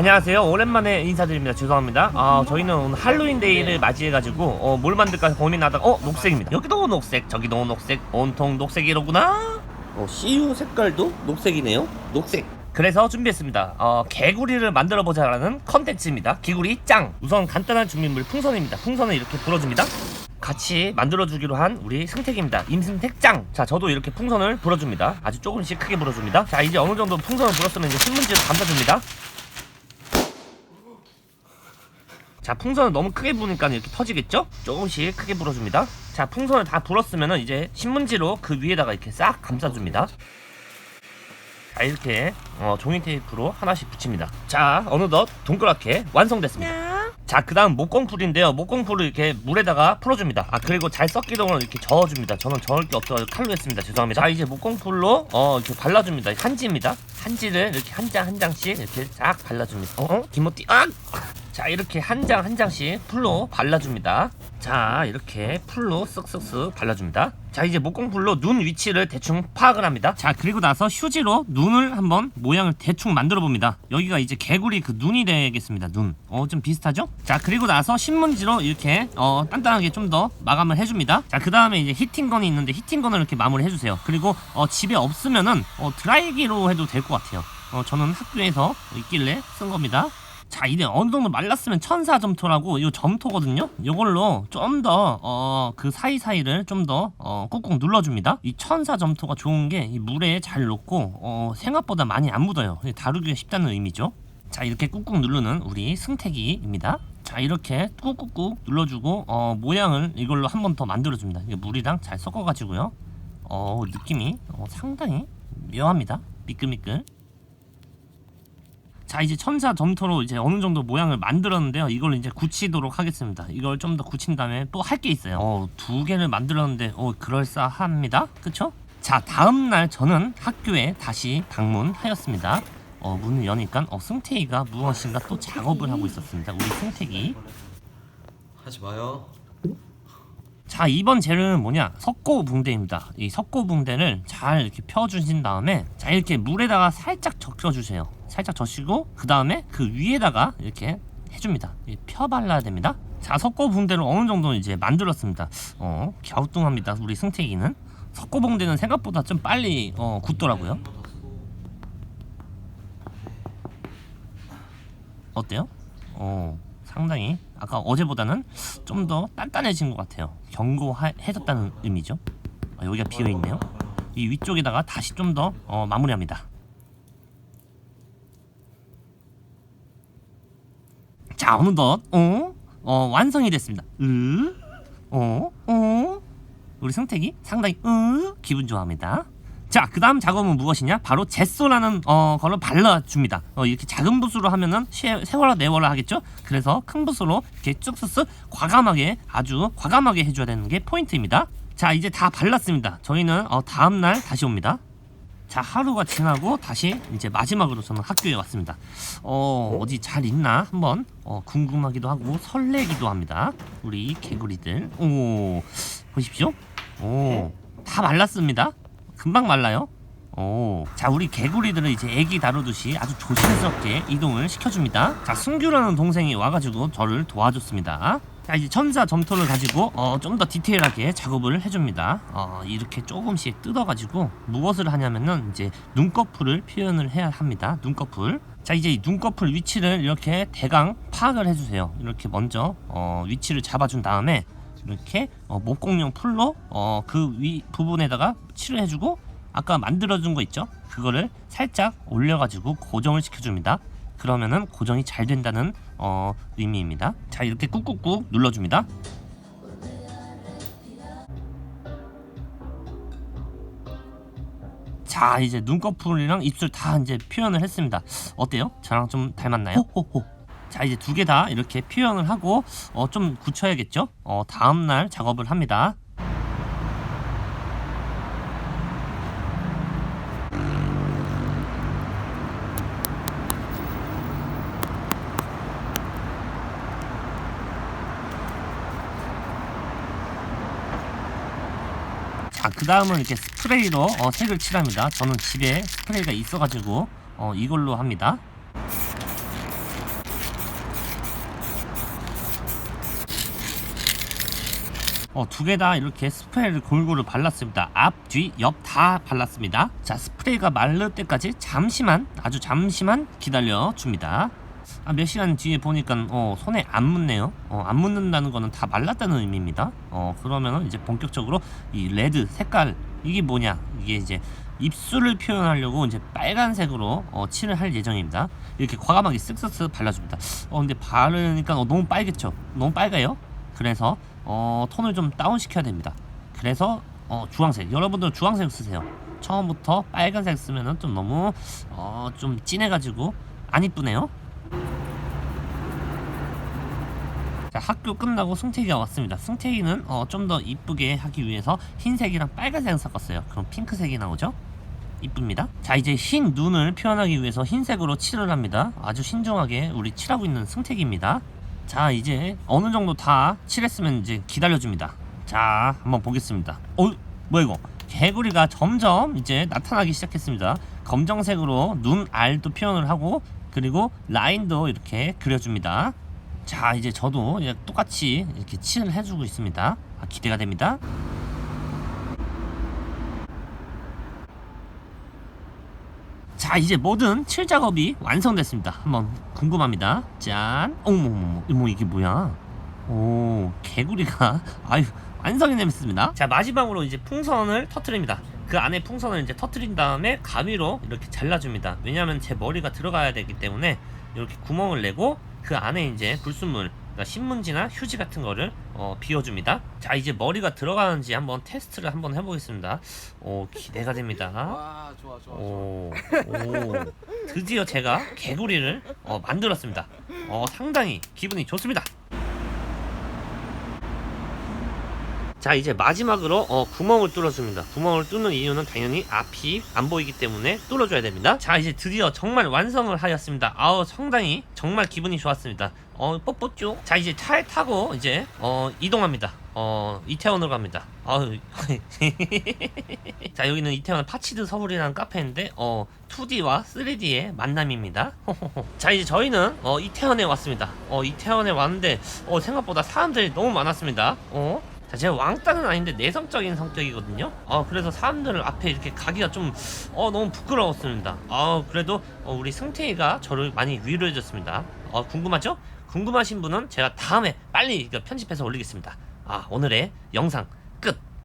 안녕하세요. 오랜만에 인사드립니다. 죄송합니다. 아, 저희는 오늘 할로윈데이를 맞이해가지고 어, 뭘 만들까 고민하다가 어 녹색입니다. 여기도 녹색, 저기도 녹색, 온통 녹색이로구나. 어, CU 색깔도 녹색이네요. 녹색. 그래서 준비했습니다. 어, 개구리를 만들어 보자라는 컨텐츠입니다. 개구리 짱. 우선 간단한 준비물 풍선입니다. 풍선을 이렇게 불어줍니다. 같이 만들어주기로 한 우리 승택입니다. 임승택 짱! 자, 저도 이렇게 풍선을 불어줍니다. 아주 조금씩 크게 불어줍니다. 자, 이제 어느 정도 풍선을 불었으면 이제 신문지로 감싸줍니다. 자, 풍선을 너무 크게 부니까 이렇게 터지겠죠? 조금씩 크게 불어줍니다. 자, 풍선을 다 불었으면 이제 신문지로 그 위에다가 이렇게 싹 감싸줍니다. 자, 이렇게 어, 종이 테이프로 하나씩 붙입니다. 자, 어느덧 동그랗게 완성됐습니다. 자, 그 다음 목공풀인데요. 목공풀을 이렇게 물에다가 풀어줍니다. 아, 그리고 잘 섞이도록 이렇게 저어줍니다. 저는 저을 게 없어가지고 칼로 했습니다. 죄송합니다. 자, 이제 목공풀로 어, 이렇게 발라줍니다. 한지입니다. 한지를 이렇게 한 장한 장씩 이렇게 쫙 발라줍니다. 어? 어? 김모띠, 아! 자, 이렇게 한 장 한 장씩 풀로 발라줍니다. 자, 이렇게 풀로 쓱쓱쓱 발라줍니다. 자, 이제 목공풀로 눈 위치를 대충 파악을 합니다. 자, 그리고 나서 휴지로 눈을 한번 모양을 대충 만들어 봅니다. 여기가 이제 개구리 그 눈이 되겠습니다. 눈. 어, 좀 비슷하죠? 자, 그리고 나서 신문지로 이렇게 어, 단단하게 좀 더 마감을 해줍니다. 자, 그 다음에 이제 히팅건이 있는데 히팅건을 이렇게 마무리 해주세요. 그리고 어, 집에 없으면은 어, 드라이기로 해도 될 것 같아요. 어, 저는 학교에서 있길래 쓴 겁니다. 자 이제 어느 정도 말랐으면 천사 점토라고 이 점토거든요? 이걸로 좀 더 어 그 사이사이를 좀더 어, 꾹꾹 눌러줍니다. 이 천사 점토가 좋은 게 이 물에 잘 녹고 어 생각보다 많이 안 묻어요. 다루기가 쉽다는 의미죠. 자 이렇게 꾹꾹 누르는 우리 승태기입니다. 자 이렇게 꾹꾹꾹 눌러주고 어 모양을 이걸로 한 번 더 만들어줍니다. 물이랑 잘 섞어가지고요. 어 느낌이 어, 상당히 묘합니다. 미끌미끌 자 이제 천사 점토로 이제 어느 정도 모양을 만들었는데요. 이걸 이제 굳히도록 하겠습니다. 이걸 좀 더 굳힌 다음에 또 할 게 있어요. 어, 두 개를 만들었는데 어, 그럴싸합니다. 그쵸? 자 다음 날 저는 학교에 다시 방문하였습니다. 어, 문을 여니까 어, 승태이가 무엇인가 또 작업을 하고 있었습니다. 우리 승태기. 하지 마요. 자 이번 재료는 뭐냐? 석고붕대입니다. 이 석고붕대를 잘 이렇게 펴주신 다음에 자 이렇게 물에다가 살짝 적셔주세요. 살짝 젖히고 그 다음에 그 위에다가 이렇게 해줍니다. 이렇게 펴 발라야 됩니다. 자 석고붕대를 어느 정도 이제 만들었습니다. 어 갸우뚱합니다 우리 승태기는. 석고붕대는 생각보다 좀 빨리 어 굳더라고요. 어때요? 어 상당히 아까 어제보다는 좀 더 단단해진 것 같아요. 견고해졌다는 의미죠. 아, 여기가 비어 있네요. 이 위쪽에다가 다시 좀더 어, 마무리합니다. 자 어느덧 어? 어 완성이 됐습니다. 으? 어? 어? 우리 승택이 상당히 으? 기분 좋아합니다. 자, 그 다음 작업은 무엇이냐? 바로 제소라는 어, 거를 발라줍니다. 어, 이렇게 작은 붓으로 하면은 세, 세월라 네월라 하겠죠? 그래서 큰 붓으로 이렇게 쭉쓱쓱 과감하게 아주 과감하게 해줘야 되는 게 포인트입니다. 자, 이제 다 발랐습니다. 저희는 어, 다음날 다시 옵니다. 자, 하루가 지나고 다시 이제 마지막으로 저는 학교에 왔습니다. 어, 어디 잘 있나 한번 어, 궁금하기도 하고 설레기도 합니다. 우리 개구리들. 오, 보십시오. 오, 다 말랐습니다. 금방 말라요. 오. 자, 우리 개구리들은 이제 애기 다루듯이 아주 조심스럽게 이동을 시켜줍니다. 자, 승규라는 동생이 와가지고 저를 도와줬습니다. 자, 이제 천사 점토를 가지고 어, 좀 더 디테일하게 작업을 해줍니다. 어, 이렇게 조금씩 뜯어가지고 무엇을 하냐면은 이제 눈꺼풀을 표현을 해야 합니다. 눈꺼풀. 자, 이제 이 눈꺼풀 위치를 이렇게 대강 파악을 해주세요. 이렇게 먼저 어, 위치를 잡아준 다음에 이렇게 어, 목공용 풀로 어, 그 위 부분에다가 칠을 해주고 아까 만들어준 거 있죠? 그거를 살짝 올려가지고 고정을 시켜줍니다. 그러면은 고정이 잘 된다는 어, 의미입니다. 자 이렇게 꾹꾹꾹 눌러줍니다. 자 이제 눈꺼풀이랑 입술 다 이제 표현을 했습니다. 어때요? 저랑 좀 닮았나요? 호호호. 자 이제 두 개 다 이렇게 표현을 하고 어, 좀 굳혀야겠죠? 어, 다음 날 작업을 합니다. 자, 그 다음은 이렇게 스프레이로 어, 색을 칠합니다. 저는 집에 스프레이가 있어가지고 어, 이걸로 합니다. 어, 두 개 다 이렇게 스프레이를 골고루 발랐습니다. 앞, 뒤, 옆 다 발랐습니다. 자, 스프레이가 마를 때까지 잠시만, 아주 잠시만 기다려 줍니다. 아, 몇 시간 뒤에 보니까 어, 손에 안 묻네요. 어, 안 묻는다는 거는 다 말랐다는 의미입니다. 어, 그러면은 이제 본격적으로 이 레드 색깔 이게 뭐냐? 이게 이제 입술을 표현하려고 이제 빨간색으로 어, 칠을 할 예정입니다. 이렇게 과감하게 쓱쓱쓱 발라줍니다. 어, 근데 바르니까 어, 너무 빨겠죠? 너무 빨가요? 그래서 어, 톤을 좀 다운 시켜야 됩니다. 그래서 어, 주황색. 여러분들 주황색 쓰세요. 처음부터 빨간색 쓰면은 좀 너무 어, 좀 진해가지고 안 이쁘네요. 자, 학교 끝나고 승태기가 왔습니다. 승태기는 어, 좀 더 이쁘게 하기 위해서 흰색이랑 빨간색을 섞었어요. 그럼 핑크색이 나오죠? 이쁩니다. 자, 이제 흰 눈을 표현하기 위해서 흰색으로 칠을 합니다. 아주 신중하게 우리 칠하고 있는 승태기입니다. 자, 이제 어느 정도 다 칠했으면 이제 기다려줍니다. 자, 한번 보겠습니다. 어, 뭐야 이거? 개구리가 점점 이제 나타나기 시작했습니다. 검정색으로 눈 알도 표현을 하고 그리고 라인도 이렇게 그려줍니다. 자 이제 저도 똑같이 이렇게 칠을 해주고 있습니다 아, 기대가 됩니다 자 이제 모든 칠 작업이 완성됐습니다. 한번 궁금합니다. 짠. 어머머머 어머 이게 뭐야? 오 개구리가 아유 완성이 됐습니다. 자 마지막으로 이제 풍선을 터트립니다. 그 안에 풍선을 이제 터트린 다음에 가위로 이렇게 잘라줍니다. 왜냐하면 제 머리가 들어가야 되기 때문에 이렇게 구멍을 내고 그 안에 이제 불순물 그러니까 신문지나 휴지 같은 거를 어, 비워줍니다 자 이제 머리가 들어가는지 한번 테스트를 한번 해보겠습니다 오 기대가 됩니다 와 좋아 좋아 좋아. 오, 오, 드디어 제가 개구리를 어, 만들었습니다. 어, 상당히 기분이 좋습니다. 자 이제 마지막으로 어, 구멍을 뚫어줍니다. 구멍을 뚫는 이유는 당연히 앞이 안 보이기 때문에 뚫어줘야 됩니다. 자 이제 드디어 정말 완성을 하였습니다. 아우 상당히 정말 기분이 좋았습니다. 어 뽀뽀쭈 자 이제 차에 타고 이제 어 이동합니다. 어 이태원으로 갑니다. 아우 자 여기는 이태원 파치드 서울이라는 카페인데 어 2D와 3D의 만남입니다. 자 이제 저희는 어 이태원에 왔습니다. 어 이태원에 왔는데 어 생각보다 사람들이 너무 많았습니다. 어 자, 제가 왕따는 아닌데 내성적인 성격이거든요. 어, 그래서 사람들 앞에 이렇게 가기가 좀, 어, 너무 부끄러웠습니다. 어, 그래도 어, 우리 승태이가 저를 많이 위로해줬습니다. 어, 궁금하죠? 궁금하신 분은 제가 다음에 빨리 이거 편집해서 올리겠습니다. 아, 오늘의 영상